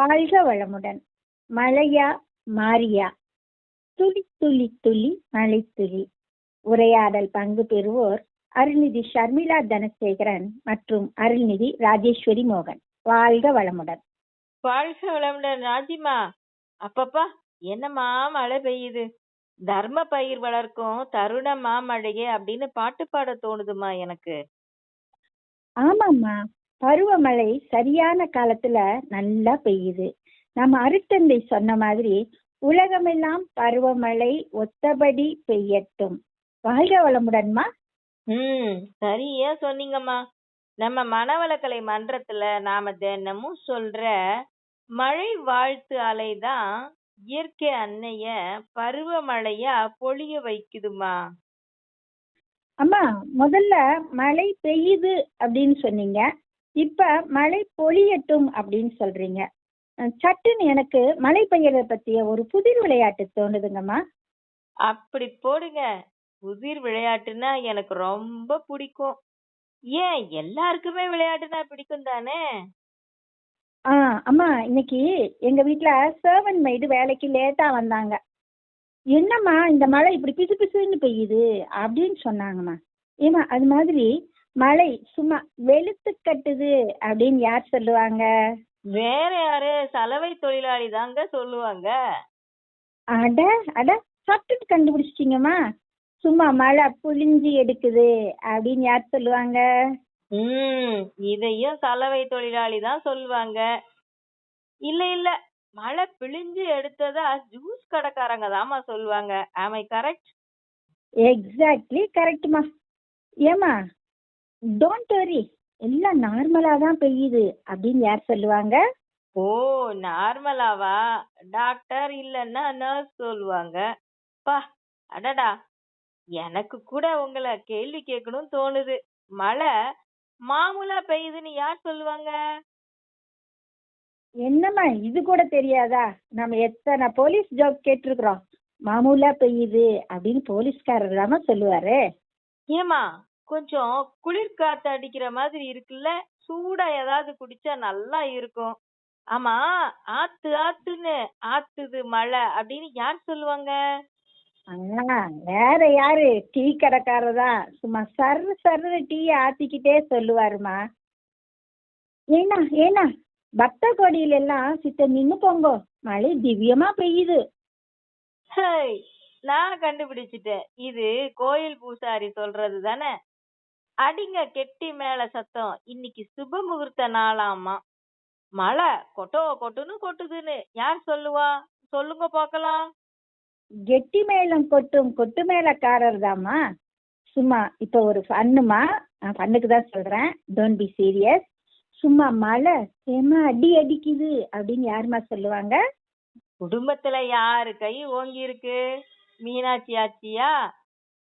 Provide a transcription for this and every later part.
வாழ்க வளமுடன். மழையா மாரியா. துளி துளி துளி மழை துளி. உரையாடல் பங்கு பெறுவோர் அருள்நிதி ஷர்மிளா தனசேகரன் மற்றும் அருள்நிதி ராஜேஸ்வரி மோகன். வாழ்க வளமுடன். வாழ்க வளமுடன் ராஜிமா அப்பப்பா என்னம்மா மழை பெய்யுது? தர்ம பயிர் வளர்க்கும் தருண மாமழையே அப்படின்னு பாட்டு பாட தோணுதுமா எனக்கு. ஆமாம்மா. பருவமழை சரியான காலத்துல நல்லா பெய்யுது. நம்ம அருட்தந்தை சொன்ன மாதிரி உலகமெல்லாம் பருவமழை ஒத்தபடி பெய்யட்டும். வாழ்க வளமுடன்மா. ம் சரியா சொன்னீங்கம்மா. நம்ம மனவளக்கலை மன்றத்துல நாம தினமும் சொல்ற மழை வாழ்த்து அலைதான் இயற்கை அன்னைய பருவமழையா பொழிய வைக்குதுமா. அம்மா முதல்ல மழை பெய்யுது அப்படின்னு சொன்னீங்க. இப்ப மழை பொழியட்டும் அப்படின்னு சொல்றீங்க. சட்டுன்னு எனக்கு மழை பெய்யறத பத்திய ஒரு புதிர் விளையாட்டு தோணுதுங்கம்மா. அப்படி போடுங்க. புதிர் விளையாட்டுன்னா எனக்கு ரொம்ப பிடிக்கும். ஏன்? எல்லாருக்குமே விளையாட்டுனா பிடிக்கும் தானே? ஆ அம்மா இன்னைக்கு எங்க வீட்ல சர்வன்ட் மெய்டு வேலைக்கு லேட்டா வந்தாங்க. என்னம்மா இந்த மழை இப்படி பிசு பிசுன்னு பெய்யுது அப்படின்னு சொன்னாங்கம்மா. ஏமா அது மாதிரி மழை சும்மா வெளுத்து கட்டுது அப்படின்னு யார் சொல்லுவாங்க? வேற யாரு? சலவை தொழிலாளி தாங்க சொல்லுவாங்க. அட அட சட்டுன்னு கண்டுபிடிச்சிட்டீங்கம்மா. சும்மா மழை புழிஞ்சு எடுக்குது அப்படின்னு யார் சொல்லுவாங்க? ம் இதையும் சலவை தொழிலாளி தான் சொல்லுவாங்க. இல்ல இல்ல மழை பிழிஞ்சு எடுத்ததா ஜூஸ் கடைக்காரங்க தாம்மா சொல்லுவாங்க. ஆமை கரெக்ட் எக்ஸாக்ட்லி கரெக்ட்மா ஏமா டோன்ட் வரி எல்லாம் நார்மலா தான் பெய்யுது அப்படின்னு யார் சொல்லுவாங்க? ஓ நார்மலாவா டாக்டர் இல்லன்னா நர்ஸ் சொல்லுவாங்க. பா அடடா. எனக்கு கூட உங்களை கேள்வி கேட்கணும்னு தோணுது. மழை மாமூலா பெய்யுதுன்னு யார் சொல்லுவாங்க? என்னம்மா இது கூட தெரியாதா? நம்ம எத்தனை போலீஸ் ஜாப் கேட்டிருக்கிறோம். மாமூலா பெய்யுது அப்படின்னு போலீஸ்காரர் தாம்மா சொல்லுவாரு. ஏமா கொஞ்சம் குளிர் காத்து அடிக்கிற மாதிரி இருக்குல்ல? சூடா ஏதாவது குடிச்சா நல்லா இருக்கும். ஆமா ஆத்து ஆத்துன்னு ஆத்துது மழை அப்படின்னு யார் சொல்லுவாங்க? ஆ வேற யாரு? டீ கடைக்காரர் தான். சும்மா சர்ரு சர்ரு டீ ஆத்திக்கிட்டே சொல்லுவாருமா. ஏன்னா ஏன்னா பக்த கோடியில எல்லாம் சித்த நின்னு போங்கோ. மழை திவ்யமா பெய்யுது. ஹேய், நான் கண்டுபிடிச்சிட்டேன். இது கோயில் பூசாரி சொல்றது தானே? அடிங்க கெட்டி மேல சத்தம். இன்னைக்கு சுப முகூர்த்த நாளாமா மழை கொட்டோ கொட்டுன்னு கொட்டுதுன்னு. யார் சொல்லுவா? சொல்லுங்க பார்க்கலாம் கெட்டி மேளம் கொட்டும். கொட்டு மேளக்காரர் தாம்மா. சும்மா இப்போ ஒரு ஃபன்னுமா நான் ஃபன்னுக்கு தான் சொல்றேன். டோன்ட் பி சீரியஸ் சும்மா மழை செம அடி அடிக்குது? அப்படின்னு யாரும்மா சொல்லுவாங்க? குடும்பத்துல யாரு கை ஓங்கி இருக்கு மீனாட்சி ஆச்சியா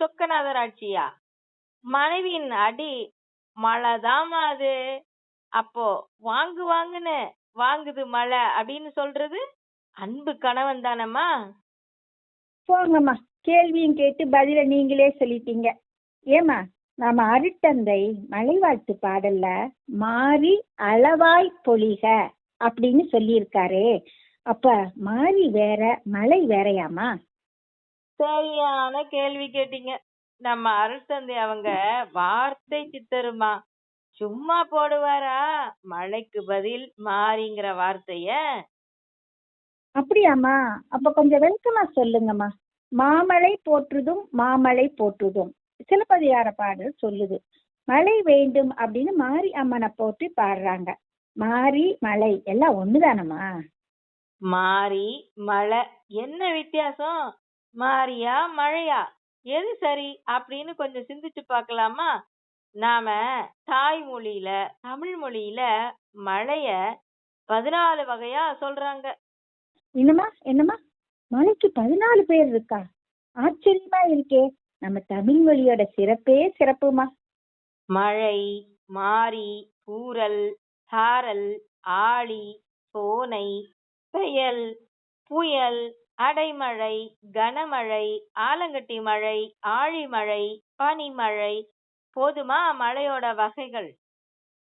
சொக்கநாதர் ஆட்சியா? மனைவியின் அடி மழைதாம்மா அது. அப்போ வாங்கு வாங்குன்னு. வாங்குது மழை அப்படின்னு சொல்றது அன்பு கணவன் தானம்மா? போங்கம்மா. கேள்வியும் கேட்டு பதில நீங்களே சொல்லிட்டீங்க. ஏமா நாம அருட்டந்தை மலை வாழ்த்து பாடல்ல மாறி அளவாய் பொழிக அப்படின்னு சொல்லியிருக்காரே. அப்ப மாறி வேற மழை வேறயாமா சரியான கேள்வி கேட்டீங்க. நம்ம அருள் தந்தை அவங்க வார்த்தை சித்தருமா? சும்மா போடுவாரா? மழைக்கு பதில் மாறிங்கிற வார்த்தைய? அப்படியாம்மா. அப்ப கொஞ்சம் விளக்கமா சொல்லுங்கம்மா. மாமழை போற்றுதும் மாமழை போற்றுதும். சிலப்பதிகார பாடல் சொல்லுது. மழை வேண்டும் அப்படின்னு மாரி அம்மனை போற்றி பாடுறாங்க. மாரி மழை எல்லாம் ஒண்ணுதானம்மா? மாறி மழை. என்ன வித்தியாசம்? மாரியா மழையா? எது சரி அப்படின்னு கொஞ்சம் சிந்திச்சு பார்க்கலாமா? நாம தாய்மொழியில தமிழ் மொழியில மழைய பதினாலு வகையா சொல்றாங்க. என்னம்மா? என்னம்மா? மலைக்கு பதினாலு பேர் இருக்கா? ஆச்சரியமா இருக்கே. நம்ம தமிழ் மொழியோட சிறப்பே சிறப்புமா. மழை மாரி தூறல் சாரல் ஆழி சோனை பெயல் புயல் அடைமழை கனமழை ஆலங்கட்டி மழை ஆழிமழை பனிமழை போதுமா மழையோட வகைகள்?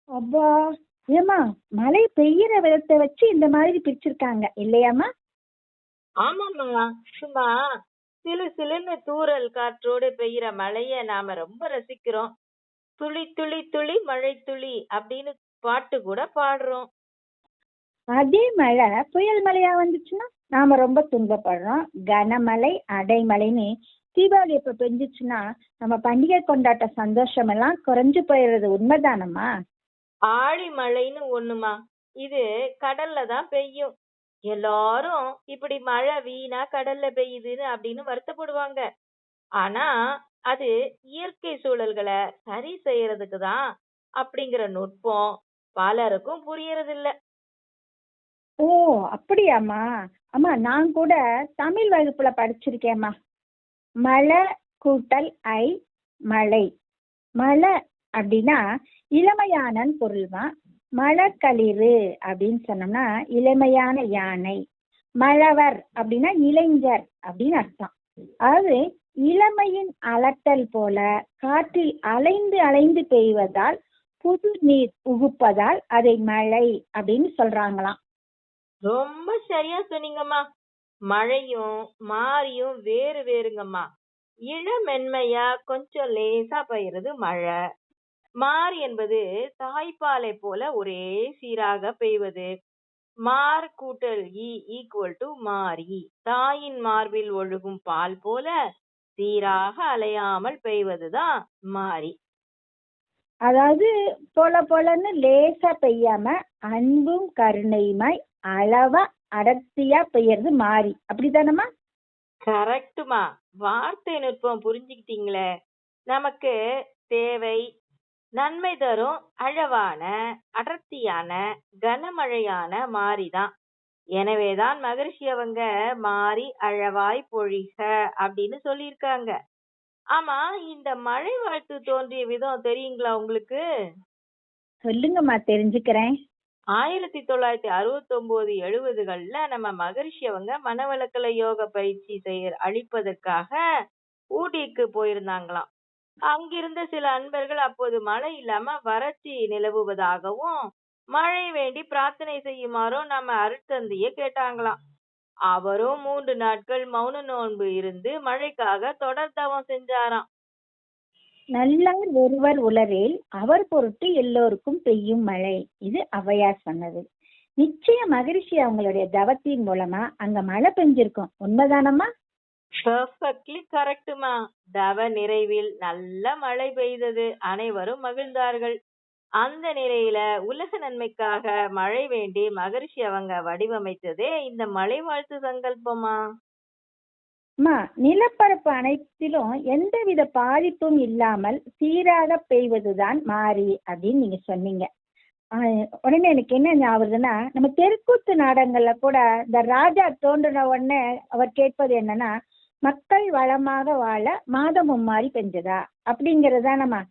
அப்பா ஏம்மா மழை பெய்யற விதத்தை வச்சு இந்த மாதிரி பிரிச்சிருக்காங்க இல்லையாம்மா? ஆமாம்மா சும்மா சிலு சிலுன்னு தூறல் காற்றோடு பெய்யற மழைய நாம ரொம்ப ரசிக்கிறோம். துளி துளி துளி மழை துளி அப்படின்னு பாட்டு கூட பாடுறோம். அதே மழை புயல் மழையா வந்துச்சுன்னா? நாம ரொம்ப துன்பப்படுறோம். கனமழை அடைமழைன்னு தீபாவளி எப்ப பெஞ்சிச்சுன்னா நம்ம பண்டிகை கொண்டாட்ட சந்தோஷம் எல்லாம் குறைஞ்சு போயிடுறது உண்மைதானம்மா? ஆழி மழைன்னு ஒண்ணுமா? இது கடல்ல தான் பெய்யும். எல்லாரும் இப்படி மழை வீணா கடல்ல பெய்யுதுன்னு அப்படின்னு வருத்தப்படுவாங்க. ஆனா அது இயற்கை சூழல்களை சரி செய்யறதுக்கு தான் அப்படிங்கிற நுட்பம் பலருக்கும் புரியறது இல்ல ஓ அப்படியாம்மா? அம்மா நான் கூட தமிழ் வகுப்புல படிச்சிருக்கேம்மா. மழை கூட்டல் ஐ மழை. மழை அப்படின்னா இளமையானன்னு பொருள்மா மழக்களிறு அப்படின்னு சொன்னோம்னா இளமையான யானை. மழவர் அப்படின்னா இளைஞர் அப்படின்னு அர்த்தம். அதாவது இளமையின் அலட்டல் போல காற்றில் அலைந்து அலைந்து பெய்வதால் புது நீர் உகுப்பதால் அதை மழை அப்படின்னு சொல்றாங்களாம். ரொம்ப சரியா சொன்னீங்கம்மா. மழையும் மாரியும் வேறு வேறுங்கம்மா. இளமென்மையா கொஞ்சம் லேசா பெய்யறது மழை. மாறி என்பது தாய்ப்பாலை போல ஒரே சீராக பெய்வது. மார் கூட்டல் இ ஈக்குவல் டு மாரி தாயின் மார்பில் ஒழுகும் பால் போல சீராக அலையாமல் பெய்வதுதான் மாறி. அதாவது பொல போலன்னு லேசா பெய்யாம அன்பும் கருணையுமாய் அளவா அடர்த்தியா பெய்யறது மாறி. அப்படிதானம்மா கரெக்டுமா. வார்த்தை நுட்பம் புரிஞ்சுக்கிட்டீங்களே. நமக்கு தேவை நன்மை தரும் அளவான அடர்த்தியான கனமழையான மாரிதான் எனவேதான் மகரிஷி அவங்க மாறி அழவாய் பொழிக அப்படின்னு சொல்லியிருக்காங்க. ஆமா இந்த மழை வாழ்த்து தோன்றிய விதம் தெரியுங்களா உங்களுக்கு? சொல்லுங்கம்மா தெரிஞ்சுக்கிறேன். ஆயிரத்தி தொள்ளாயிரத்தி அறுபத்தி ஒன்பது எழுபதுகள்ல நம்ம மகரிஷி அவங்க மனவளக்கல யோக பயிற்சி செய்ய அளிப்பதற்காக ஊட்டிக்கு போயிருந்தாங்களாம். அங்கிருந்த சில அன்பர்கள் அப்போது மழை இல்லாம வறட்சி நிலவுவதாகவும் மழை வேண்டி பிரார்த்தனை செய்யுமாறும் நம்ம அருட்தந்தைய கேட்டாங்களாம். அவரும் மூன்று நாட்கள் மௌன நோன்பு இருந்து மழைக்காக தொடர் தவம் செஞ்சாராம். நல்லார் ஒருவர் உளரேல் அவர் பொருட்டு எல்லோருக்கும் பெய்யும் மழை. இது அவையார் சொன்னது. நிச்சயம் மகரிஷி அவங்களுடைய தவத்தின் மூலமா அங்க மழை பெஞ்சிருக்கும். உண்மைதானம்மா? பெர்ஃபெக்ட்லி கரெக்டுமா தவ நிறைவில் நல்ல மழை பெய்தது. அனைவரும் மகிழ்ந்தார்கள். அந்த நிலையில உலக நன்மைக்காக மழை வேண்டி மகரிஷி அவங்க வடிவமைத்ததே இந்த மழை வாழ்த்து சங்கல்பமா? அம்மா நிலப்பரப்பு அனைத்திலும் எந்தவித பாதிப்பும் இல்லாமல் சீராக பெய்வதுதான் மாறி அப்படின்னு நீங்க சொன்னீங்க. உடனே எனக்கு என்ன ஞாபகம்னா நம்ம தெருக்கூத்து நாடகங்களில் கூட இந்த ராஜா தோன்றின உடனே அவர் கேட்பது என்னன்னா மக்கள் வளமாக வாழ மாதம் மும்மாரி பெஞ்சதா? அப்படிங்கறதுதானம்மா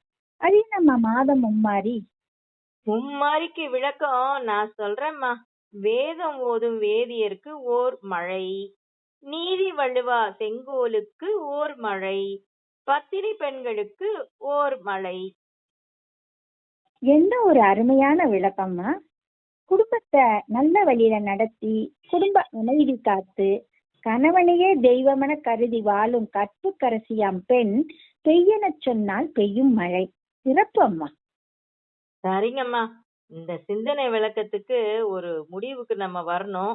அது என்னம்மா மாதம் மும்மாரி மும்மாரிக்கு விளக்கம் நான் சொல்றேம்மா. வேதம் ஓதும் வேதியருக்கு ஓர் மழை. நீதி வள்ளுவா செங்கோலுக்கு ஓர் மழை பத்தினி பெண்களுக்கு ஓர் மழை. என்ன ஒரு அருமையான விளக்கம்மா. குடும்பத்தை நல்ல வழியில நடத்தி குடும்ப அமைதி காத்து கணவனையே தெய்வமென கருதி வாழும் கற்புக்கரசியாம் பெண் பெய்யெனச் சொன்னால் பெய்யும் மழை. சிறப்பு அம்மா சரிங்கம்மா. இந்த சிந்தனை விளக்கத்துக்கு ஒரு முடிவுக்கு நம்ம வரணும்.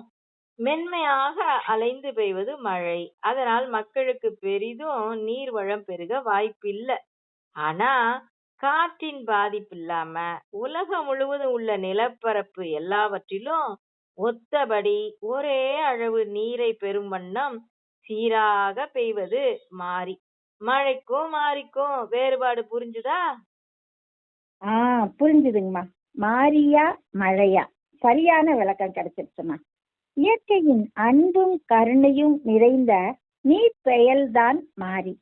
மென்மையாக அலைந்து பெய்வது மழை. அதனால் மக்களுக்கு பெரிதும் நீர் வளம் பெருக வாய்ப்பில்லை. ஆனா காற்றின் பாதிப்பு இல்லாம உலகம் முழுவதும் உள்ள நிலப்பரப்பு எல்லாவற்றிலும் ஒத்தபடி ஒரே அளவு நீரை பெறும் வண்ணம் சீராக பெய்வது மாறி. மழைக்கும் மாறிக்கும் வேறுபாடு புரிஞ்சுதா? ஆ புரிஞ்சுதுங்கம்மா. மாரியா மழையா? சரியான விளக்கம் கிடைச்சிருச்சுமா இயற்கையின் அன்பும் கருணையும் நிறைந்த நீர் பெயல்தான் மாறி.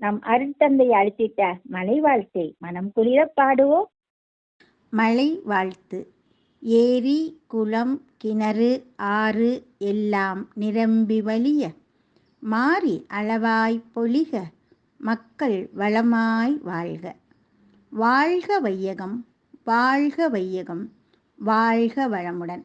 நம் அருட்தந்தை அழுத்திட்ட மலை வாழ்த்தை மனம் குளிர பாடுவோம். மலை வாழ்த்து. ஏரி குளம் கிணறு ஆறு எல்லாம் நிரம்பி வழிய மாறி அளவாய் பொழிக மக்கள் வளமாய் வாழ்க. வாழ்க வையகம் வாழ்க வையகம் வாழ்க வளமுடன்.